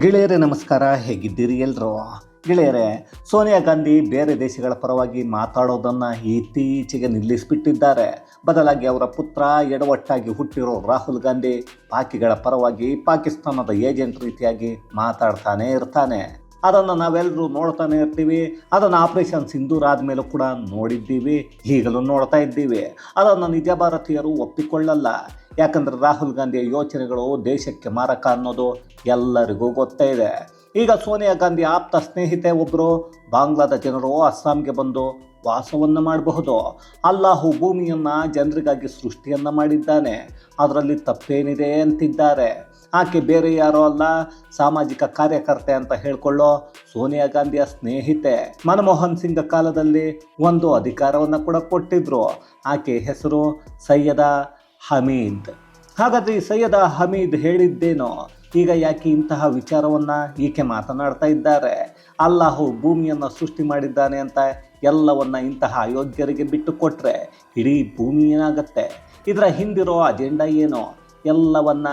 ಗೆಳೆಯರೇ, ನಮಸ್ಕಾರ. ಹೇಗಿದ್ದೀರಿ ಎಲ್ಲರೂ ಗೆಳೆಯರೇ, ಸೋನಿಯಾ ಗಾಂಧಿ ಬೇರೆ ದೇಶಗಳ ಪರವಾಗಿ ಮಾತಾಡೋದನ್ನು ಇತ್ತೀಚೆಗೆ ನಿಲ್ಲಿಸಿಬಿಟ್ಟಿದ್ದಾರೆ. ಬದಲಾಗಿ ಅವರ ಪುತ್ರ ಎಡವಟ್ಟಾಗಿ ಹುಟ್ಟಿರೋ ರಾಹುಲ್ ಗಾಂಧಿ ಪಾಕಿಗಳ ಪರವಾಗಿ ಪಾಕಿಸ್ತಾನದ ಏಜೆಂಟ್ ರೀತಿಯಾಗಿ ಮಾತಾಡ್ತಾನೆ ಇರ್ತಾನೆ. ಅದನ್ನು ನಾವೆಲ್ಲರೂ ನೋಡ್ತಾನೆ ಇರ್ತೀವಿ. ಅದನ್ನು ಆಪರೇಷನ್ ಸಿಂಧೂರ್ ಆದಮೇಲೂ ಕೂಡ ನೋಡಿದ್ದೀವಿ. ಈಗಲೂ ನೋಡ್ತಾ ಇದ್ದೀವಿ. ಅದನ್ನು ನಿಜ ಭಾರತೀಯರು ಒಪ್ಪಿಕೊಳ್ಳಲ್ಲ. ಯಾಕಂದ್ರೆ ರಾಹುಲ್ ಗಾಂಧಿಯ ಯೋಚನೆಗಳು ದೇಶಕ್ಕೆ ಮಾರಕ ಅನ್ನೋದು ಎಲ್ಲರಿಗೂ ಗೊತ್ತೇ ಇದೆ. ಈಗ ಸೋನಿಯಾ ಗಾಂಧಿ ಆಪ್ತ ಸ್ನೇಹಿತೆ ಒಬ್ಬರು ಬಾಂಗ್ಲಾದ ಜನರು ಅಸ್ಸಾಂಗೆ ಬಂದು ವಾಸವನ್ನು ಮಾಡಬಹುದು. ಅಲ್ಲಾಹು ಭೂಮಿಯನ್ನು ಜನರಿಗಾಗಿ ಸೃಷ್ಟಿಯನ್ನು ಮಾಡಿದ್ದಾನೆ. ಅದರಲ್ಲಿ ತಪ್ಪೇನಿದೆ ಅಂತಿದ್ದಾರೆ. ಆಕೆ ಬೇರೆ ಯಾರೋ ಅಲ್ಲ, ಸಾಮಾಜಿಕ ಕಾರ್ಯಕರ್ತೆ ಅಂತ ಹೇಳ್ಕೊಳ್ಳೋ ಸೋನಿಯಾ ಗಾಂಧಿಯ ಸ್ನೇಹಿತೆ. ಮನಮೋಹನ್ ಸಿಂಗ್ ಕಾಲದಲ್ಲಿ ಒಂದು ಅಧಿಕಾರವನ್ನು ಕೂಡ ಕೊಟ್ಟಿದ್ರು. ಆಕೆ ಹೆಸರು ಸೈಯದ ಹಮೀದ್. ಹಾಗಾದ್ರೆ ಈ ಸೈಯದ ಹಮೀದ್ ಹೇಳಿದ್ದೇನೋ? ಈಗ ಯಾಕೆ ಇಂತಹ ವಿಚಾರವನ್ನು ಈಕೆ ಮಾತನಾಡ್ತಾ ಇದ್ದಾರೆ? ಅಲ್ಲಾಹು ಭೂಮಿಯನ್ನು ಸೃಷ್ಟಿ ಮಾಡಿದ್ದಾನೆ ಅಂತ ಎಲ್ಲವನ್ನ ಇಂತಹ ಅಯೋಗ್ಯರಿಗೆ ಬಿಟ್ಟು ಕೊಟ್ಟರೆ ಇಡೀ ಭೂಮಿ ಏನಾಗತ್ತೆ? ಇದರ ಹಿಂದಿರೋ ಅಜೆಂಡಾ ಏನೋ? ಎಲ್ಲವನ್ನ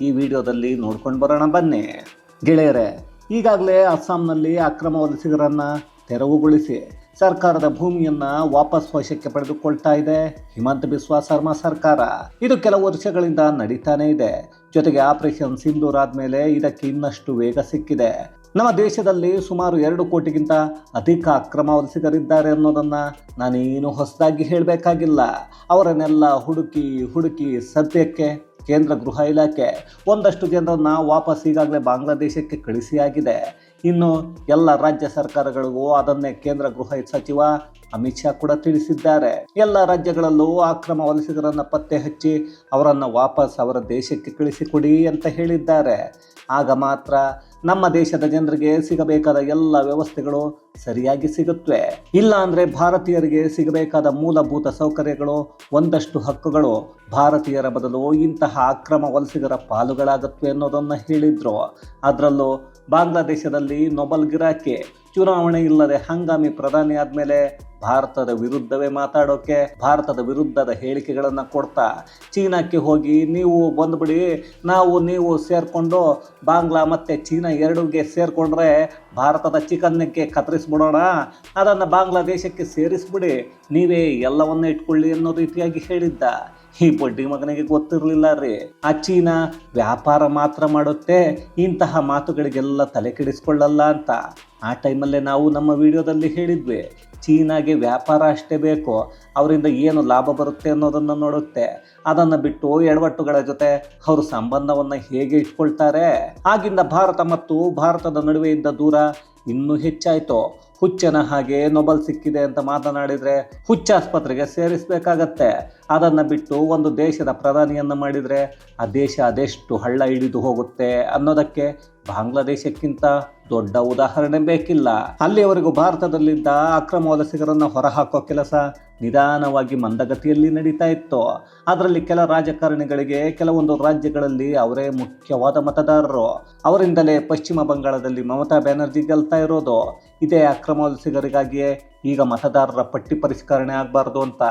ಈ ವಿಡಿಯೋದಲ್ಲಿ ನೋಡ್ಕೊಂಡು ಬರೋಣ ಬನ್ನಿ. ಗೆಳೆಯರೇ, ಈಗಾಗಲೇ ಅಸ್ಸಾಂನಲ್ಲಿ ಅಕ್ರಮ ವಲಸಿಗರನ್ನು ತೆರವುಗೊಳಿಸಿ ಸರ್ಕಾರದ ಭೂಮಿಯನ್ನ ವಾಪಸ್ ವಶಕ್ಕೆ ಪಡೆದುಕೊಳ್ತಾ ಇದೆ. ಹಿಮಂತ ಬಿಸ್ವಾ ಶರ್ಮಾ ಸರ್ಕಾರ. ಇದು ಕೆಲವು ವರ್ಷಗಳಿಂದ ನಡೀತಾನೆ ಇದೆ. ಜೊತೆಗೆ ಆಪರೇಷನ್ ಸಿಂಧೂರ್ ಆದ್ಮೇಲೆ ಇದಕ್ಕೆ ಇನ್ನಷ್ಟು ವೇಗ ಸಿಕ್ಕಿದೆ. ನಮ್ಮ ದೇಶದಲ್ಲಿ ಸುಮಾರು ಎರಡು ಕೋಟಿಗಿಂತ ಅಧಿಕ ಅಕ್ರಮ ವಲಸಿಗರಿದ್ದಾರೆ ಅನ್ನೋದನ್ನು ನಾನೇನು ಹೊಸದಾಗಿ ಹೇಳಬೇಕಾಗಿಲ್ಲ. ಅವರನ್ನೆಲ್ಲ ಹುಡುಕಿ ಹುಡುಕಿ ಸದ್ಯಕ್ಕೆ ಕೇಂದ್ರ ಗೃಹ ಇಲಾಖೆ ಒಂದಷ್ಟು ಜನರನ್ನ ವಾಪಸ್ ಈಗಾಗಲೇ ಬಾಂಗ್ಲಾದೇಶಕ್ಕೆ ಕಳಿಸಿಯಾಗಿದೆ. ಇನ್ನು ಎಲ್ಲ ರಾಜ್ಯ ಸರ್ಕಾರಗಳಿಗೂ ಅದನ್ನೇ ಕೇಂದ್ರ ಗೃಹ ಸಚಿವ ಅಮಿತ್ ಶಾ ಕೂಡ ತಿಳಿಸಿದ್ದಾರೆ. ಎಲ್ಲ ರಾಜ್ಯಗಳಲ್ಲೂ ಅಕ್ರಮ ವಲಸಿಗರನ್ನ ಪತ್ತೆ ಹಚ್ಚಿ ಅವರನ್ನು ವಾಪಸ್ ಅವರ ದೇಶಕ್ಕೆ ಕಳಿಸಿಕೊಡಿ ಅಂತ ಹೇಳಿದ್ದಾರೆ. ಆಗ ಮಾತ್ರ ನಮ್ಮ ದೇಶದ ಜನರಿಗೆ ಸಿಗಬೇಕಾದ ಎಲ್ಲ ವ್ಯವಸ್ಥೆಗಳು ಸರಿಯಾಗಿ ಸಿಗುತ್ತವೆ. ಇಲ್ಲ ಭಾರತೀಯರಿಗೆ ಸಿಗಬೇಕಾದ ಮೂಲಭೂತ ಸೌಕರ್ಯಗಳು, ಒಂದಷ್ಟು ಹಕ್ಕುಗಳು ಭಾರತೀಯರ ಬದಲು ಇಂತಹ ಅಕ್ರಮ ವಲಸಿಗರ ಪಾಲುಗಳಾಗುತ್ತವೆ ಅನ್ನೋದನ್ನು ಹೇಳಿದ್ರು. ಅದರಲ್ಲೂ ಬಾಂಗ್ಲಾದೇಶದಲ್ಲಿ ನೊಬಲ್ ಗಿರಾಕಿ, ಚುನಾವಣೆ ಇಲ್ಲದೆ ಹಂಗಾಮಿ ಪ್ರಧಾನಿ ಆದ್ಮೇಲೆ ಭಾರತದ ವಿರುದ್ಧವೇ ಮಾತಾಡೋಕೆ, ಭಾರತದ ವಿರುದ್ಧದ ಹೇಳಿಕೆಗಳನ್ನು ಕೊಡ್ತಾ ಚೀನಾಕ್ಕೆ ಹೋಗಿ, ನೀವು ಬಂದ್ಬಿಡಿ ನಾವು ನೀವು ಸೇರಿಕೊಂಡು ಬಾಂಗ್ಲಾ ಮತ್ತು ಚೀನಾ ಎರಡುಗೆ ಸೇರಿಕೊಂಡ್ರೆ ಭಾರತದ ಚಿಕನ್ನಕ್ಕೆ ಕತ್ತರಿಸ್ಬಿಡೋಣ, ಅದನ್ನು ಬಾಂಗ್ಲಾದೇಶಕ್ಕೆ ಸೇರಿಸ್ಬಿಡಿ, ನೀವೇ ಎಲ್ಲವನ್ನ ಇಟ್ಕೊಳ್ಳಿ ಅನ್ನೋ ರೀತಿಯಾಗಿ ಹೇಳಿದ್ದ. ಈ ಬಡ್ಡಿ ಮಗನಿಗೆ ಗೊತ್ತಿರಲಿಲ್ಲ ರೀ. ಆ ಚೀನಾ ವ್ಯಾಪಾರ ಮಾತ್ರ ಮಾಡುತ್ತೆ, ಇಂತಹ ಮಾತುಗಳಿಗೆಲ್ಲ ತಲೆ ಕೆಡಿಸ್ಕೊಳ್ಳಲ್ಲ ಅಂತ. ಆ ಟೈಮಲ್ಲೇ ನಾವು ನಮ್ಮ ವಿಡಿಯೋದಲ್ಲಿ ಹೇಳಿದ್ವಿ, ಚೀನಾಗೆ ವ್ಯಾಪಾರ ಅಷ್ಟೇ ಬೇಕು, ಅವರಿಂದ ಏನು ಲಾಭ ಬರುತ್ತೆ ಅನ್ನೋದನ್ನು ನೋಡುತ್ತೆ. ಅದನ್ನು ಬಿಟ್ಟು ಎಡವಟ್ಟುಗಳ ಜೊತೆ ಅವರು ಸಂಬಂಧವನ್ನು ಹೇಗೆ ಇಟ್ಕೊಳ್ತಾರೆ? ಆಗಿಂದ ಭಾರತ ಮತ್ತು ಭಾರತದ ನಡುವೆಯಿಂದ ದೂರ ಇನ್ನೂ ಹೆಚ್ಚಾಯಿತು. ಹುಚ್ಚನ ಹಾಗೆ ನೊಬಲ್ ಸಿಕ್ಕಿದೆ ಅಂತ ಮಾತನಾಡಿದರೆ ಹುಚ್ಚ ಆಸ್ಪತ್ರೆಗೆ ಸೇರಿಸಬೇಕಾಗತ್ತೆ. ಅದನ್ನು ಬಿಟ್ಟು ಒಂದು ದೇಶದ ಪ್ರಧಾನಿಯನ್ನು ಮಾಡಿದರೆ ಆ ದೇಶ ಅದೆಷ್ಟು ಹಳ್ಳ ಹಿಡಿದು ಹೋಗುತ್ತೆ ಅನ್ನೋದಕ್ಕೆ ಬಾಂಗ್ಲಾದೇಶಕ್ಕಿಂತ ದೊಡ್ಡ ಉದಾಹರಣೆ ಬೇಕಿಲ್ಲ. ಅಲ್ಲಿಯವರೆಗೂ ಭಾರತದಲ್ಲಿದ್ದ ಅಕ್ರಮ ವಲಸಿಗರನ್ನು ಹೊರಹಾಕೋ ಕೆಲಸ ನಿಧಾನವಾಗಿ ಮಂದಗತಿಯಲ್ಲಿ ನಡೀತಾ ಇತ್ತು. ಅದರಲ್ಲಿ ಕೆಲ ರಾಜಕಾರಣಿಗಳಿಗೆ, ಕೆಲವೊಂದು ರಾಜ್ಯಗಳಲ್ಲಿ ಅವರೇ ಮುಖ್ಯವಾದ ಮತದಾರರು. ಅವರಿಂದಲೇ ಪಶ್ಚಿಮ ಬಂಗಾಳದಲ್ಲಿ ಮಮತಾ ಬ್ಯಾನರ್ಜಿ ಗೆಲ್ತಾ ಇರೋದು. ಇದೇ ಅಕ್ರಮ ವಲಸಿಗರಿಗಾಗಿಯೇ ಈಗ ಮತದಾರರ ಪಟ್ಟಿ ಪರಿಷ್ಕರಣೆ ಆಗಬಾರ್ದು ಅಂತ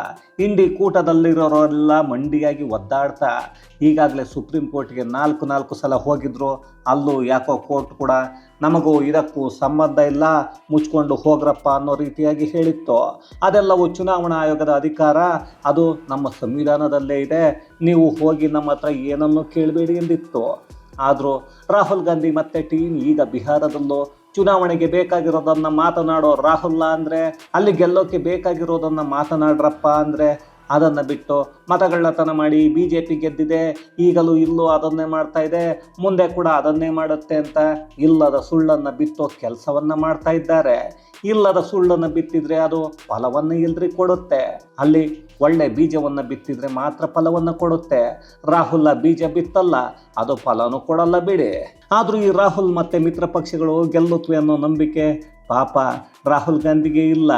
ಇಂಡಿ ಕೂಟದಲ್ಲಿರೋರೆಲ್ಲ ಮಂಡಿಯಾಗಿ ಒದ್ದಾಡ್ತಾ ಈಗಾಗಲೇ ಸುಪ್ರೀಂ ಕೋರ್ಟ್ಗೆ ನಾಲ್ಕು ನಾಲ್ಕು ಸಲ ಹೋಗಿದ್ರು. ಅಲ್ಲೂ ಯಾಕೋ ಕೋರ್ಟ್ ಕೂಡ ನಮಗೂ ಇದಕ್ಕೂ ಸಂಬಂಧ ಇಲ್ಲ, ಮುಚ್ಕೊಂಡು ಹೋಗ್ರಪ್ಪ ಅನ್ನೋ ರೀತಿಯಾಗಿ ಹೇಳಿತ್ತು. ಅದೆಲ್ಲವೂ ಚುನಾವಣಾ ಆಯೋಗದ ಅಧಿಕಾರ, ಅದು ನಮ್ಮ ಸಂವಿಧಾನದಲ್ಲೇ ಇದೆ. ನೀವು ಹೋಗಿ ನಮ್ಮ ಹತ್ರ ಏನನ್ನೂ ಕೇಳಬೇಡಿ ಎಂದಿತ್ತು. ಆದರೂ ರಾಹುಲ್ ಗಾಂಧಿ ಮತ್ತೆ ಟೀಮ್ ಈಗ ಬಿಹಾರದಲ್ಲೂ ಚುನಾವಣೆಗೆ ಬೇಕಾಗಿರೋದನ್ನ ಮಾತನಾಡೋ ರಾಹುಲ್ಲ ಅಂದರೆ ಅಲ್ಲಿ ಗೆಲ್ಲೋಕೆ ಬೇಕಾಗಿರೋದನ್ನ ಮಾತನಾಡ್ರಪ್ಪ ಅಂದರೆ ಅದನ್ನು ಬಿಟ್ಟು ಮತಗಳ್ಳತನ ಮಾಡಿ ಬಿ ಜೆ ಪಿ ಗೆದ್ದಿದೆ, ಈಗಲೂ ಇಲ್ಲೂ ಅದನ್ನೇ ಮಾಡ್ತಾ ಇದೆ, ಮುಂದೆ ಕೂಡ ಅದನ್ನೇ ಮಾಡುತ್ತೆ ಅಂತ ಇಲ್ಲದ ಸುಳ್ಳನ್ನು ಬಿತ್ತೋ ಕೆಲಸವನ್ನು ಮಾಡ್ತಾ ಇದ್ದಾರೆ. ಇಲ್ಲದ ಸುಳ್ಳನ್ನು ಬಿತ್ತಿದ್ರೆ ಅದು ಫಲವನ್ನು ಇಲ್ರಿ ಕೊಡುತ್ತೆ. ಅಲ್ಲಿ ಒಳ್ಳೆ ಬೀಜವನ್ನು ಬಿತ್ತಿದ್ರೆ ಮಾತ್ರ ಫಲವನ್ನು ಕೊಡುತ್ತೆ. ರಾಹುಲ್ ಬೀಜ ಬಿತ್ತಲ್ಲ, ಅದು ಫಲನೂ ಕೊಡಲ್ಲ ಬಿಡಿ. ಆದರೂ ಈ ರಾಹುಲ್ ಮತ್ತು ಮಿತ್ರ ಪಕ್ಷಗಳು ಗೆಲ್ಲುತ್ತವೆ ಅನ್ನೋ ನಂಬಿಕೆ ಪಾಪ ರಾಹುಲ್ ಗಾಂಧಿಗೆ ಇಲ್ಲ.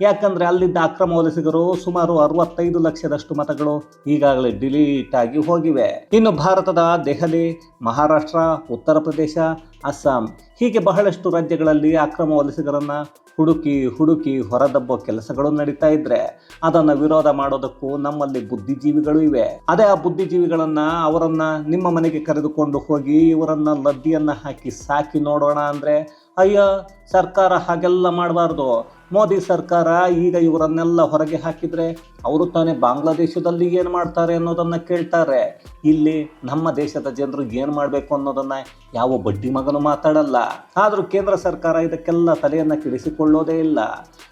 ಯಾಕಂದ್ರೆ ಅಲ್ಲಿದ್ದ ಅಕ್ರಮ ವಲಸಿಗರು ಸುಮಾರು ಅರವತ್ತೈದು ಲಕ್ಷದಷ್ಟು ಮತಗಳು ಈಗಾಗಲೇ ಡಿಲೀಟ್ ಆಗಿ ಹೋಗಿವೆ. ಇನ್ನು ಭಾರತದ ದೆಹಲಿ, ಮಹಾರಾಷ್ಟ್ರ, ಉತ್ತರ ಪ್ರದೇಶ, ಅಸ್ಸಾಂ ಹೀಗೆ ಬಹಳಷ್ಟು ರಾಜ್ಯಗಳಲ್ಲಿ ಅಕ್ರಮ ವಲಸಿಗರನ್ನು ಹುಡುಕಿ ಹುಡುಕಿ ಹೊರದಬ್ಬೋ ಕೆಲಸಗಳು ನಡೀತಾ ಇದ್ರೆ ಅದನ್ನು ವಿರೋಧ ಮಾಡೋದಕ್ಕೂ ನಮ್ಮಲ್ಲಿ ಬುದ್ಧಿಜೀವಿಗಳು ಇವೆ. ಅದೇ ಆ ಬುದ್ಧಿಜೀವಿಗಳನ್ನ ಅವರನ್ನ ನಿಮ್ಮ ಮನೆಗೆ ಕರೆದುಕೊಂಡು ಹೋಗಿ ಇವರನ್ನು ಲದ್ದಿಯನ್ನ ಹಾಕಿ ಸಾಕಿ ನೋಡೋಣ ಅಂದ್ರೆ ಅಯ್ಯೋ ಸರ್ಕಾರ ಹಾಗೆಲ್ಲ ಮಾಡಬಾರ್ದು. ಮೋದಿ ಸರ್ಕಾರ ಈಗ ಇವರನ್ನೆಲ್ಲ ಹೊರಗೆ ಹಾಕಿದರೆ ಅವರು ತಾನೇ ಬಾಂಗ್ಲಾದೇಶದಲ್ಲಿ ಏನು ಮಾಡ್ತಾರೆ ಅನ್ನೋದನ್ನು ಕೇಳ್ತಾರೆ. ಇಲ್ಲಿ ನಮ್ಮ ದೇಶದ ಜನರು ಏನು ಮಾಡಬೇಕು ಅನ್ನೋದನ್ನು ಯಾವ ಬಡ್ಡಿ ಮಗನು ಮಾತಾಡಲ್ಲ. ಆದರೂ ಕೇಂದ್ರ ಸರ್ಕಾರ ಇದಕ್ಕೆಲ್ಲ ತಲೆಯನ್ನು ಕೆಡಿಸಿಕೊಳ್ಳೋದೇ ಇಲ್ಲ.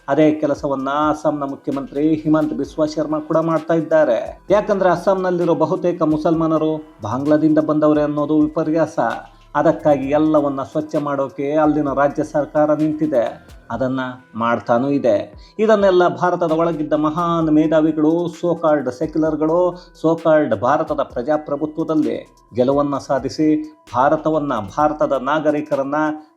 ಅದೇ ಕೆಲಸವನ್ನು ಅಸ್ಸಾಂನ ಮುಖ್ಯಮಂತ್ರಿ ಹಿಮಂತ್ ಬಿಸ್ವಾ ಶರ್ಮಾ ಕೂಡ ಮಾಡ್ತಾ ಇದ್ದಾರೆ. ಯಾಕಂದರೆ ಅಸ್ಸಾಂನಲ್ಲಿರೋ ಬಹುತೇಕ ಮುಸಲ್ಮಾನರು ಬಾಂಗ್ಲಾದಿಂದ ಬಂದವರೇ ಅನ್ನೋದು ವಿಪರ್ಯಾಸ. ಅದಕ್ಕಾಗಿ ಎಲ್ಲವನ್ನ ಸ್ವಚ್ಛ ಮಾಡೋಕೆ ಅಲ್ಲಿನ ರಾಜ್ಯ ಸರ್ಕಾರ ನಿಂತಿದೆ. ಅದನ್ನ ಮಾಡ್ತಾನೂ ಇದೆ. ಇದನ್ನೆಲ್ಲ ಭಾರತದ ಒಳಗಿದ್ದ ಮಹಾನ್ ಮೇಧಾವಿಗಳು, ಸೋಕಾಲ್ಡ್ ಸೆಕ್ಯುಲರ್ಗಳು, ಸೋಕಾಲ್ಡ್ ಭಾರತದ ಪ್ರಜಾಪ್ರಭುತ್ವದಲ್ಲಿ ಗೆಲುವನ್ನು ಸಾಧಿಸಿ ಭಾರತವನ್ನ ಭಾರತದ ನಾಗರಿಕರನ್ನ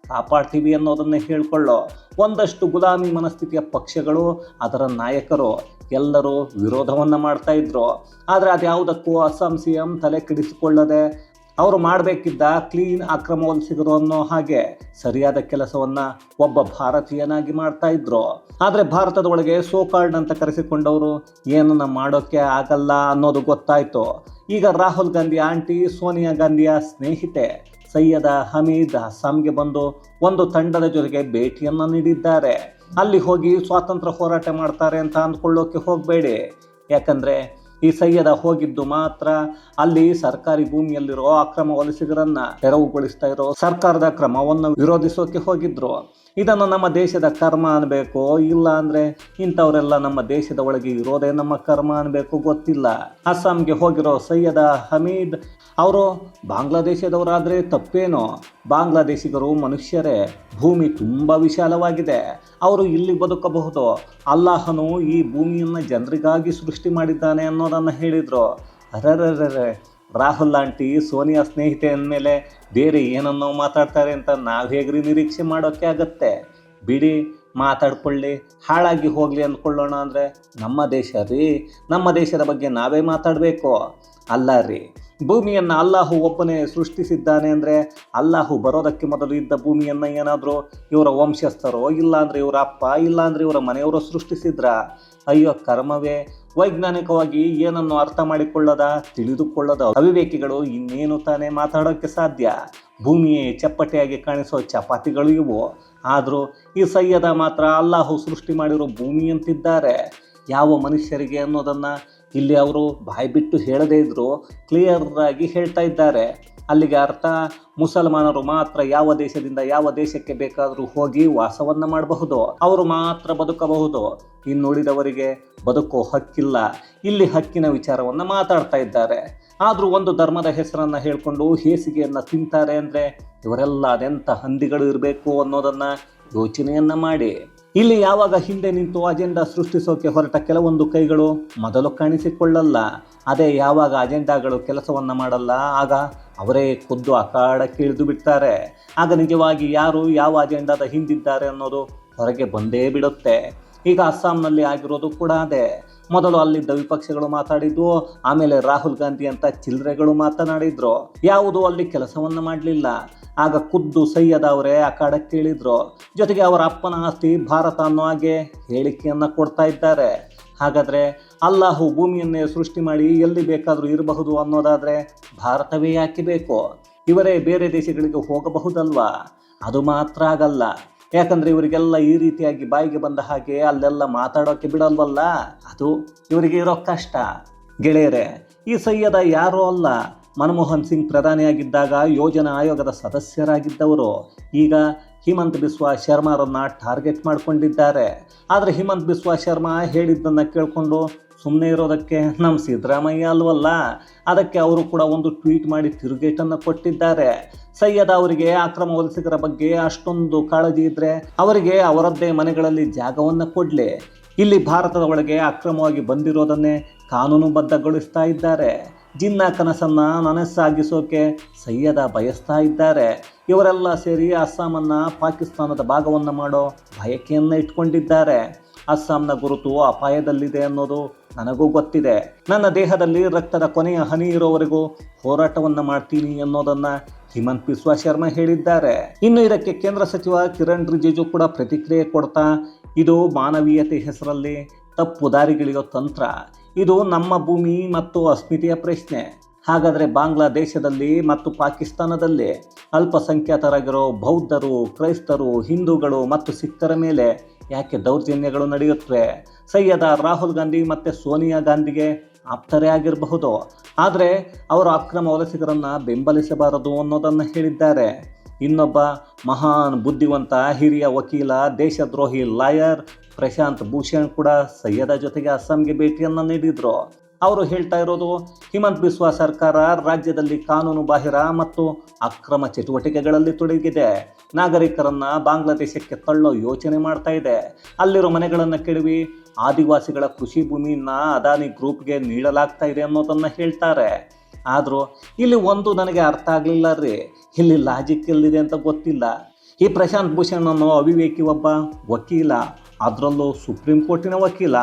ಕಾಪಾಡ್ತೀವಿ ಅನ್ನೋದನ್ನೇ ಹೇಳಿಕೊಳ್ಳೋ ಒಂದಷ್ಟು ಗುಲಾಮಿ ಮನಸ್ಥಿತಿಯ ಪಕ್ಷಗಳು, ಅದರ ನಾಯಕರು ಎಲ್ಲರೂ ವಿರೋಧವನ್ನು ಮಾಡ್ತಾ ಇದ್ರು. ಆದರೆ ಅದ್ಯಾವುದಕ್ಕೂ ಎಂ ತಲೆ ಕೆಡಿಸಿಕೊಳ್ಳದೆ ಅವರು ಮಾಡಬೇಕಿದ್ದ ಕ್ಲೀನ್ ಅಕ್ರಮವನ್ನು ಸಿಗೋದು ಅನ್ನೋ ಹಾಗೆ ಸರಿಯಾದ ಕೆಲಸವನ್ನ ಒಬ್ಬ ಭಾರತೀಯನಾಗಿ ಮಾಡ್ತಾ ಇದ್ರು. ಆದರೆ ಭಾರತದ ಒಳಗೆ ಸೋಕಾರ್ಡ್ ಅಂತ ಕರೆಸಿಕೊಂಡವರು ಏನನ್ನ ಮಾಡೋಕ್ಕೆ ಆಗಲ್ಲ ಅನ್ನೋದು ಗೊತ್ತಾಯ್ತು. ಈಗ ರಾಹುಲ್ ಗಾಂಧಿ ಆಂಟಿ, ಸೋನಿಯಾ ಗಾಂಧಿಯ ಸ್ನೇಹಿತೆ ಸೈಯದ ಹಮೀದ್ ಅಸ್ಸಾಂಗೆ ಬಂದು ಒಂದು ತಂಡದ ಜೊತೆಗೆ ಭೇಟಿಯನ್ನು ನೀಡಿದ್ದಾರೆ. ಅಲ್ಲಿ ಹೋಗಿ ಸ್ವಾತಂತ್ರ್ಯ ಹೋರಾಟ ಮಾಡ್ತಾರೆ ಅಂತ ಅಂದ್ಕೊಳ್ಳೋಕೆ ಹೋಗಬೇಡಿ. ಯಾಕಂದ್ರೆ ಈ ಸೈಯದ ಹೋಗಿದ್ದು ಮಾತ್ರ ಅಲ್ಲಿ ಸರ್ಕಾರಿ ಭೂಮಿಯಲ್ಲಿರೋ ಅಕ್ರಮ ವಲಸಿಗರನ್ನ ತೆರವುಗೊಳಿಸ್ತಾ ಇರೋ ಸರ್ಕಾರದ ಕ್ರಮವನ್ನು ವಿರೋಧಿಸೋಕೆ ಹೋಗಿದ್ರು. ಇದನ್ನು ನಮ್ಮ ದೇಶದ ಕರ್ಮ ಅನ್ಬೇಕು? ಇಲ್ಲ ಅಂದ್ರೆ ಇಂಥವರೆಲ್ಲ ನಮ್ಮ ದೇಶದ ಒಳಗೆ ಇರೋದೇ ನಮ್ಮ ಕರ್ಮ ಅನ್ಬೇಕು, ಗೊತ್ತಿಲ್ಲ. ಅಸ್ಸಾಂಗೆ ಹೋಗಿರೋ ಸೈಯದ ಹಮೀದ್ ಅವರು ಬಾಂಗ್ಲಾದೇಶದವರಾದ್ರೆ ತಪ್ಪೇನೋ? ಬಾಂಗ್ಲಾದೇಶಿಗರು ಮನುಷ್ಯರೇ, ಭೂಮಿ ತುಂಬ ವಿಶಾಲವಾಗಿದೆ. ಅವರು ಇಲ್ಲಿ ಬದುಕಬಹುದು. ಅಲ್ಲಾಹನು ಈ ಭೂಮಿಯನ್ನು ಜನರಿಗಾಗಿ ಸೃಷ್ಟಿ ಮಾಡಿದ್ದಾನೆ ಅನ್ನೋದನ್ನು ಹೇಳಿದರು. ಅರರರರೆ ರಾಹುಲ್ ಆಂಟಿ, ಸೋನಿಯಾ ಸ್ನೇಹಿತೆ ಅಂದಮೇಲೆ ಬೇರೆ ಏನನ್ನೋ ಮಾತಾಡ್ತಾರೆ ಅಂತ ನಾವು ಹೇಗ್ರಿ ನಿರೀಕ್ಷೆ ಮಾಡೋಕ್ಕೆ ಆಗತ್ತೆ? ಬಿಡಿ, ಮಾತಾಡ್ಕೊಳ್ಳಿ, ಹಾಳಾಗಿ ಹೋಗಲಿ ಅಂದ್ಕೊಳ್ಳೋಣ ಅಂದರೆ ನಮ್ಮ ದೇಶ ರೀ. ನಮ್ಮ ದೇಶದ ಬಗ್ಗೆ ನಾವೇ ಮಾತಾಡಬೇಕು. ಅಲ್ಲ ರೀ ಭೂಮಿಯನ್ನು ಅಲ್ಲಾಹು ಒಬ್ಬನೇ ಸೃಷ್ಟಿಸಿದ್ದಾನೆ ಅಂದರೆ ಅಲ್ಲಾಹು ಬರೋದಕ್ಕೆ ಮೊದಲು ಇದ್ದ ಭೂಮಿಯನ್ನು ಏನಾದರೂ ಇವರ ವಂಶಸ್ಥರೋ, ಇಲ್ಲಾಂದರೆ ಇವರ ಅಪ್ಪ, ಇಲ್ಲಾಂದರೆ ಇವರ ಮನೆಯವರು ಸೃಷ್ಟಿಸಿದ್ರ? ಅಯ್ಯೋ, ಕರ್ಮವೇ. ವೈಜ್ಞಾನಿಕವಾಗಿ ಏನನ್ನು ಅರ್ಥ ಮಾಡಿಕೊಳ್ಳದ, ತಿಳಿದುಕೊಳ್ಳದ ಅವಿವೇಕಿಗಳು ಇನ್ನೇನು ತಾನೇ ಮಾತಾಡೋಕ್ಕೆ ಸಾಧ್ಯ? ಭೂಮಿಯೇ ಚಪ್ಪಟೆಯಾಗಿ ಕಾಣಿಸೋ ಚಪಾತಿಗಳು ಇವು. ಆದರೂ ಈ ಸೈಯದ ಮಾತ್ರ ಅಲ್ಲಾಹು ಸೃಷ್ಟಿ ಮಾಡಿರೋ ಭೂಮಿ ಅಂತಿದ್ದಾರೆ. ಯಾವ ಮನುಷ್ಯರಿಗೆ ಅನ್ನೋದನ್ನು ಇಲ್ಲಿ ಅವರು ಬಾಯಿ ಬಿಟ್ಟು ಹೇಳದೇ ಇದ್ದರೂ ಕ್ಲಿಯರ್ ಆಗಿ ಹೇಳ್ತಾ ಇದ್ದಾರೆ. ಅಲ್ಲಿಗೆ ಅರ್ಥ, ಮುಸಲ್ಮಾನರು ಮಾತ್ರ ಯಾವ ದೇಶದಿಂದ ಯಾವ ದೇಶಕ್ಕೆ ಬೇಕಾದರೂ ಹೋಗಿ ವಾಸವನ್ನ ಮಾಡಬಹುದು. ಅವರು ಮಾತ್ರ ಬದುಕಬಹುದು. ಇನ್ನುಳಿದವರಿಗೆ ಬದುಕೋ ಹಕ್ಕಿಲ್ಲ. ಇಲ್ಲಿ ಹಕ್ಕಿನ ವಿಚಾರವನ್ನು ಮಾತಾಡ್ತಾ ಇದ್ದಾರೆ. ಆದರೂ ಒಂದು ಧರ್ಮದ ಹೆಸರನ್ನು ಹೇಳಿಕೊಂಡು ಹೇಸಿಗೆಯನ್ನು ತಿಂತಾರೆ ಅಂದರೆ ಇವರೆಲ್ಲ ಅದೆಂಥ ಹಂದಿಗಳು ಇರಬೇಕು ಅನ್ನೋದನ್ನು ಯೋಚನೆಯನ್ನು ಮಾಡಿ. ಇಲ್ಲಿ ಯಾವಾಗ ಹಿಂದೆ ನಿಂತು ಅಜೆಂಡಾ ಸೃಷ್ಟಿಸೋಕೆ ಹೊರಟ ಕೆಲವೊಂದು ಕೈಗಳು ಮೊದಲು ಕಾಣಿಸಿಕೊಳ್ಳಲ್ಲ. ಅದೇ ಯಾವಾಗ ಅಜೆಂಡಾಗಳು ಕೆಲಸವನ್ನು ಮಾಡಲ್ಲ, ಆಗ ಅವರೇ ಖುದ್ದು ಅಖಾಡಕ್ಕೆ ಇಳಿದು ಬಿಡ್ತಾರೆ. ಆಗ ನಿಜವಾಗಿ ಯಾರು ಯಾವ ಅಜೆಂಡಾದ ಹಿಂದಿದ್ದಾರೆ ಅನ್ನೋದು ಹೊರಗೆ ಬಂದೇ ಬಿಡುತ್ತೆ. ಈಗ ಅಸ್ಸಾಂನಲ್ಲಿ ಆಗಿರೋದು ಕೂಡ ಅದೇ. ಮೊದಲು ಅಲ್ಲಿದ್ದ ವಿಪಕ್ಷಗಳು ಮಾತಾಡಿದ್ವು ಆಮೇಲೆ ರಾಹುಲ್ ಗಾಂಧಿ ಅಂತ ಚಿಲ್ಲರೆಗಳು ಮಾತನಾಡಿದ್ರು. ಯಾವುದು ಅಲ್ಲಿ ಕೆಲಸವನ್ನು ಮಾಡಲಿಲ್ಲ. ಆಗ ಖುದ್ದು ಸೈಯದ್ ಅವರೇ ಅಖಾಡಕ್ಕೆ ಇಳಿದ್ರು ಜೊತೆಗೆ ಅವರ ಅಪ್ಪನ ಆಸ್ತಿ ಭಾರತ ಅನ್ನೋ ಹಾಗೆ ಹೇಳಿಕೆಯನ್ನು ಕೊಡ್ತಾ ಇದ್ದಾರೆ. ಹಾಗಾದ್ರೆ ಅಲ್ಲಾಹು ಭೂಮಿಯನ್ನೇ ಸೃಷ್ಟಿ ಮಾಡಿ ಎಲ್ಲಿ ಬೇಕಾದರೂ ಇರಬಹುದು ಅನ್ನೋದಾದ್ರೆ ಭಾರತವೇ ಯಾಕೆ ಬೇಕು? ಇವರೇ ಬೇರೆ ದೇಶಗಳಿಗೆ ಹೋಗಬಹುದಲ್ವಾ? ಅದು ಮಾತ್ರ ಆಗಲ್ಲ. ಯಾಕಂದರೆ ಇವರಿಗೆಲ್ಲ ಈ ರೀತಿಯಾಗಿ ಬಾಯಿಗೆ ಬಂದ ಹಾಗೆ ಅಲ್ಲೆಲ್ಲ ಮಾತಾಡೋಕೆ ಬಿಡಲ್ವಲ್ಲ? ಅದು ಇವರಿಗೆ ಇರೋ ಕಷ್ಟ. ಗೆಳೆಯರೆ, ಈ ಸೈಯದ ಯಾರೂ ಅಲ್ಲ. ಮನಮೋಹನ್ ಸಿಂಗ್ ಪ್ರಧಾನಿಯಾಗಿದ್ದಾಗ ಯೋಜನಾ ಆಯೋಗದ ಸದಸ್ಯರಾಗಿದ್ದವರು. ಈಗ ಹಿಮಂತ್ ಬಿಸ್ವಾ ಶರ್ಮಾರನ್ನು ಟಾರ್ಗೆಟ್ ಮಾಡಿಕೊಂಡಿದ್ದಾರೆ. ಆದರೆ ಹಿಮಂತ್ ಬಿಸ್ವಾ ಶರ್ಮಾ ಹೇಳಿದ್ದನ್ನು ಕೇಳಿಕೊಂಡು ಸುಮ್ಮನೆ ಇರೋದಕ್ಕೆ ನಮ್ಮ ಸಿದ್ದರಾಮಯ್ಯ ಅಲ್ವಲ್ಲ? ಅದಕ್ಕೆ ಅವರು ಕೂಡ ಒಂದು ಟ್ವೀಟ್ ಮಾಡಿ ತಿರುಗೇಟನ್ನು ಕೊಟ್ಟಿದ್ದಾರೆ. ಸೈಯದ್ ಅವರಿಗೆ ಅಕ್ರಮ ವಲಸಿಗರ ಬಗ್ಗೆ ಅಷ್ಟೊಂದು ಕಾಳಜಿ ಇದ್ದರೆ ಅವರಿಗೆ ಅವರದ್ದೇ ಮನೆಗಳಲ್ಲಿ ಜಾಗವನ್ನು ಕೊಡಲಿ. ಇಲ್ಲಿ ಭಾರತದ ಒಳಗೆ ಅಕ್ರಮವಾಗಿ ಬಂದಿರೋದನ್ನೇ ಕಾನೂನುಬದ್ಧಗೊಳಿಸ್ತಾ ಇದ್ದಾರೆ. ಜಿನ್ನ ಕನಸನ್ನು ನನಸಾಗಿಸೋಕೆ ಸೈಯದ ಬಯಸ್ತಾ ಇದ್ದಾರೆ. ಇವರೆಲ್ಲ ಸೇರಿ ಅಸ್ಸಾಮನ್ನು ಪಾಕಿಸ್ತಾನದ ಭಾಗವನ್ನು ಮಾಡೋ ಬಯಕೆಯನ್ನು ಇಟ್ಕೊಂಡಿದ್ದಾರೆ. ಅಸ್ಸಾಂನ ಗುರುತು ಅಪಾಯದಲ್ಲಿದೆ ಅನ್ನೋದು ನನಗೂ ಗೊತ್ತಿದೆ. ನನ್ನ ದೇಹದಲ್ಲಿ ರಕ್ತದ ಕೊನೆಯ ಹನಿ ಇರೋವರೆಗೂ ಹೋರಾಟವನ್ನು ಮಾಡ್ತೀನಿ ಅನ್ನೋದನ್ನು ಹಿಮಂತ್ ಬಿಸ್ವಾ ಶರ್ಮಾ ಹೇಳಿದ್ದಾರೆ. ಇನ್ನು ಇದಕ್ಕೆ ಕೇಂದ್ರ ಸಚಿವ ಕಿರಣ್ ರಿಜಿಜು ಕೂಡ ಪ್ರತಿಕ್ರಿಯೆ ಕೊಡ್ತಾ, ಇದು ಮಾನವೀಯತೆ ಹೆಸರಲ್ಲಿ ತಪ್ಪು ದಾರಿಗಿಳಿಯೋ ತಂತ್ರ. ಇದು ನಮ್ಮ ಭೂಮಿ ಮತ್ತು ಅಸ್ಮಿತೆಯ ಪ್ರಶ್ನೆ. ಹಾಗಾದರೆ ಬಾಂಗ್ಲಾದೇಶದಲ್ಲಿ ಮತ್ತು ಪಾಕಿಸ್ತಾನದಲ್ಲಿ ಅಲ್ಪಸಂಖ್ಯಾತರಾಗಿರೋ ಬೌದ್ಧರು, ಕ್ರೈಸ್ತರು, ಹಿಂದೂಗಳು ಮತ್ತು ಸಿಖ್ಖರ ಮೇಲೆ ಯಾಕೆ ದೌರ್ಜನ್ಯಗಳು ನಡೆಯುತ್ತವೆ? ಸೈಯದ ರಾಹುಲ್ ಗಾಂಧಿ ಮತ್ತು ಸೋನಿಯಾ ಗಾಂಧಿಗೆ ಆಪ್ತರೇ ಆಗಿರಬಹುದು. ಆದರೆ ಅವರು ಅಕ್ರಮ ವಲಸಿಗರನ್ನು ಬೆಂಬಲಿಸಬಾರದು ಅನ್ನೋದನ್ನು ಹೇಳಿದ್ದಾರೆ. ಇನ್ನೊಬ್ಬ ಮಹಾನ್ ಬುದ್ಧಿವಂತ ಹಿರಿಯ ವಕೀಲ, ದೇಶದ್ರೋಹಿ ಲಾಯರ್ ಪ್ರಶಾಂತ್ ಭೂಷಣ್ ಕೂಡ ಸಯ್ಯದ ಜೊತೆಗೆ ಅಸ್ಸಾಂಗೆ ಭೇಟಿಯನ್ನು ನೀಡಿದ್ರು. ಅವರು ಹೇಳ್ತಾ ಇರೋದು, ಹಿಮಂತ್ ಬಿಸ್ವಾ ಸರ್ಕಾರ ರಾಜ್ಯದಲ್ಲಿ ಕಾನೂನು ಬಾಹಿರ ಮತ್ತು ಅಕ್ರಮ ಚಟುವಟಿಕೆಗಳಲ್ಲಿ ತೊಡಗಿದೆ. ನಾಗರಿಕರನ್ನ ಬಾಂಗ್ಲಾದೇಶಕ್ಕೆ ತಳ್ಳೋ ಯೋಚನೆ ಮಾಡ್ತಾ ಇದೆ. ಅಲ್ಲಿರೋ ಮನೆಗಳನ್ನು ಕೆಡವಿ ಆದಿವಾಸಿಗಳ ಕೃಷಿ ಭೂಮಿಯನ್ನ ಅದಾನಿ ಗ್ರೂಪ್ಗೆ ನೀಡಲಾಗ್ತಾ ಇದೆ ಅನ್ನೋದನ್ನ ಹೇಳ್ತಾರೆ. ಆದರೂ ಇಲ್ಲಿ ಒಂದು ನನಗೆ ಅರ್ಥ ಆಗಲಿಲ್ಲ ರೀ. ಇಲ್ಲಿ ಲಾಜಿಕ್ ಎಲ್ಲಿದೆ ಅಂತ ಗೊತ್ತಿಲ್ಲ. ಈ ಪ್ರಶಾಂತ್ ಭೂಷಣ್ ಅನ್ನೋ ಅವಿವೇಕಿ ಒಬ್ಬ ವಕೀಲ. ಅದರಲ್ಲೂ ಸುಪ್ರೀಂ ಕೋರ್ಟಿನ ವಕೀಲ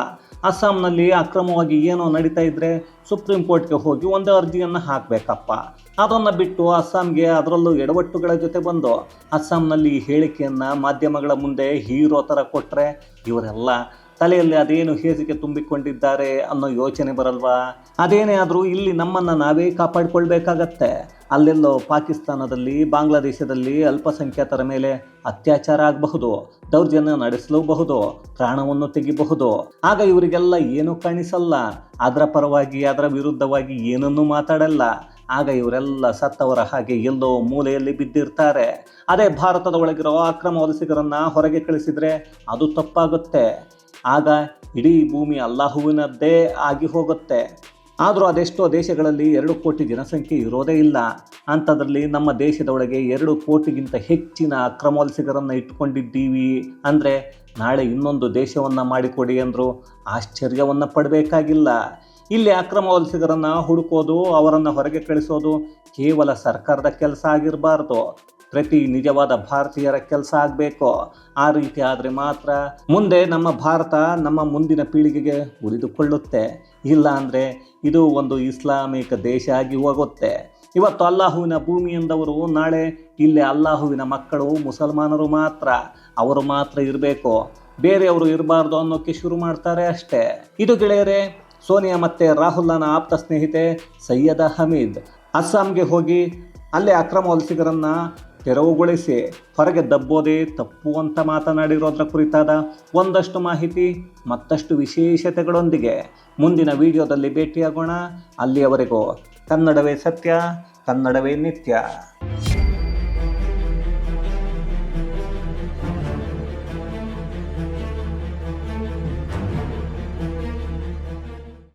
ಅಸ್ಸಾಂನಲ್ಲಿ ಅಕ್ರಮವಾಗಿ ಏನೋ ನಡೀತಾ ಇದ್ರೆ ಸುಪ್ರೀಂ ಕೋರ್ಟ್ಗೆ ಹೋಗಿ ಒಂದೇ ಅರ್ಜಿಯನ್ನು ಹಾಕಬೇಕಪ್ಪ. ಅದನ್ನು ಬಿಟ್ಟು ಅಸ್ಸಾಂಗೆ ಅದರಲ್ಲೂ ಎಡವಟ್ಟುಗಳ ಜೊತೆ ಬಂದು ಅಸ್ಸಾಂನಲ್ಲಿ ಈ ಹೇಳಿಕೆಯನ್ನು ಮಾಧ್ಯಮಗಳ ಮುಂದೆ ಹೀರೋ ಥರ ಕೊಟ್ಟರೆ ಇವರೆಲ್ಲ ತಲೆಯಲ್ಲಿ ಅದೇನು ಹೇಸಿಗೆ ತುಂಬಿಕೊಂಡಿದ್ದಾರೆ ಅನ್ನೋ ಯೋಚನೆ ಬರಲ್ವಾ? ಅದೇನೇ ಆದರೂ ಇಲ್ಲಿ ನಮ್ಮನ್ನು ನಾವೇ ಕಾಪಾಡಿಕೊಳ್ಬೇಕಾಗತ್ತೆ. ಅಲ್ಲೆಲ್ಲೋ ಪಾಕಿಸ್ತಾನದಲ್ಲಿ, ಬಾಂಗ್ಲಾದೇಶದಲ್ಲಿ ಅಲ್ಪಸಂಖ್ಯಾತರ ಮೇಲೆ ಅತ್ಯಾಚಾರ ಆಗಬಹುದು, ದೌರ್ಜನ್ಯ ನಡೆಸಲೂಬಹುದು, ಪ್ರಾಣವನ್ನು ತೆಗಿಬಹುದು. ಆಗ ಇವರಿಗೆಲ್ಲ ಏನೂ ಕಾಣಿಸಲ್ಲ. ಅದರ ಪರವಾಗಿ, ಅದರ ವಿರುದ್ಧವಾಗಿ ಏನನ್ನೂ ಮಾತಾಡಲ್ಲ. ಆಗ ಇವರೆಲ್ಲ ಸತ್ತವರ ಹಾಗೆ ಎಲ್ಲೋ ಮೂಲೆಯಲ್ಲಿ ಬಿದ್ದಿರ್ತಾರೆ. ಅದೇ ಭಾರತದ ಒಳಗಿರೋ ಅಕ್ರಮ ವಲಸಿಗರನ್ನ ಹೊರಗೆ ಕಳಿಸಿದ್ರೆ ಅದು ತಪ್ಪಾಗುತ್ತೆ. ಆಗ ಇಡೀ ಭೂಮಿ ಅಲ್ಲಾಹುವಿನದ್ದೇ ಆಗಿ ಹೋಗುತ್ತೆ. ಆದರೂ ಅದೆಷ್ಟೋ ದೇಶಗಳಲ್ಲಿ ಎರಡು ಕೋಟಿ ಜನಸಂಖ್ಯೆ ಇರೋದೇ ಇಲ್ಲ. ಅಂಥದ್ರಲ್ಲಿ ನಮ್ಮ ದೇಶದೊಳಗೆ ಎರಡು ಕೋಟಿಗಿಂತ ಹೆಚ್ಚಿನ ಅಕ್ರಮ ವಲಸಿಗರನ್ನು ಇಟ್ಕೊಂಡಿದ್ದೀವಿ. ಅಂದರೆ ನಾಳೆ ಇನ್ನೊಂದು ದೇಶವನ್ನು ಮಾಡಿಕೊಡಿ ಅಂದರು ಆಶ್ಚರ್ಯವನ್ನು ಪಡಬೇಕಾಗಿಲ್ಲ. ಇಲ್ಲಿ ಅಕ್ರಮ ವಲಸಿಗರನ್ನು ಹುಡುಕೋದು, ಅವರನ್ನು ಹೊರಗೆ ಕಳಿಸೋದು ಕೇವಲ ಸರ್ಕಾರದ ಕೆಲಸ ಆಗಿರಬಾರ್ದು. ಪ್ರತಿ ನಿಜವಾದ ಭಾರತೀಯರ ಕೆಲಸ ಆಗಬೇಕು. ಆ ರೀತಿ ಆದರೆ ಮಾತ್ರ ಮುಂದೆ ನಮ್ಮ ಭಾರತ ನಮ್ಮ ಮುಂದಿನ ಪೀಳಿಗೆಗೆ ಉಳಿದುಕೊಳ್ಳುತ್ತೆ. ಇಲ್ಲ ಅಂದರೆ ಇದು ಒಂದು ಇಸ್ಲಾಮಿಕ ದೇಶ ಆಗಿ ಹೋಗುತ್ತೆ. ಇವತ್ತು ಅಲ್ಲಾಹುವಿನ ಭೂಮಿ ಎಂದವರು ನಾಳೆ ಇಲ್ಲಿ ಅಲ್ಲಾಹುವಿನ ಮಕ್ಕಳು ಮುಸಲ್ಮಾನರು ಮಾತ್ರ. ಅವರು ಮಾತ್ರ ಇರಬೇಕು. ಬೇರೆಯವರು ಇರಬಾರ್ದು ಅನ್ನೋಕ್ಕೆ ಶುರು ಮಾಡ್ತಾರೆ ಅಷ್ಟೇ. ಇದು ಗೆಳೆಯರೆ, ಸೋನಿಯಾ ಮತ್ತು ರಾಹುಲ್ನ ಆಪ್ತ ಸ್ನೇಹಿತೆ ಸೈಯದ ಹಮೀದ್. ಅಸ್ಸಾಂಗೆ ಹೋಗಿ ಅಲ್ಲೇ ಅಕ್ರಮ ವಲಸಿಗರನ್ನ ತೆರವುಗೊಳಿಸಿ ಹೊರಗೆ ದಬ್ಬೋದೇ ತಪ್ಪು ಅಂತ ಮಾತನಾಡಿರೋದ್ರ ಕುರಿತಾದ ಒಂದಷ್ಟು ಮಾಹಿತಿ, ಮತ್ತಷ್ಟು ವಿಶೇಷತೆಗಳೊಂದಿಗೆ ಮುಂದಿನ ವಿಡಿಯೋದಲ್ಲಿ ಭೇಟಿಯಾಗೋಣ. ಅಲ್ಲಿಯವರೆಗೂ ಕನ್ನಡವೇ ಸತ್ಯ, ಕನ್ನಡವೇ ನಿತ್ಯ.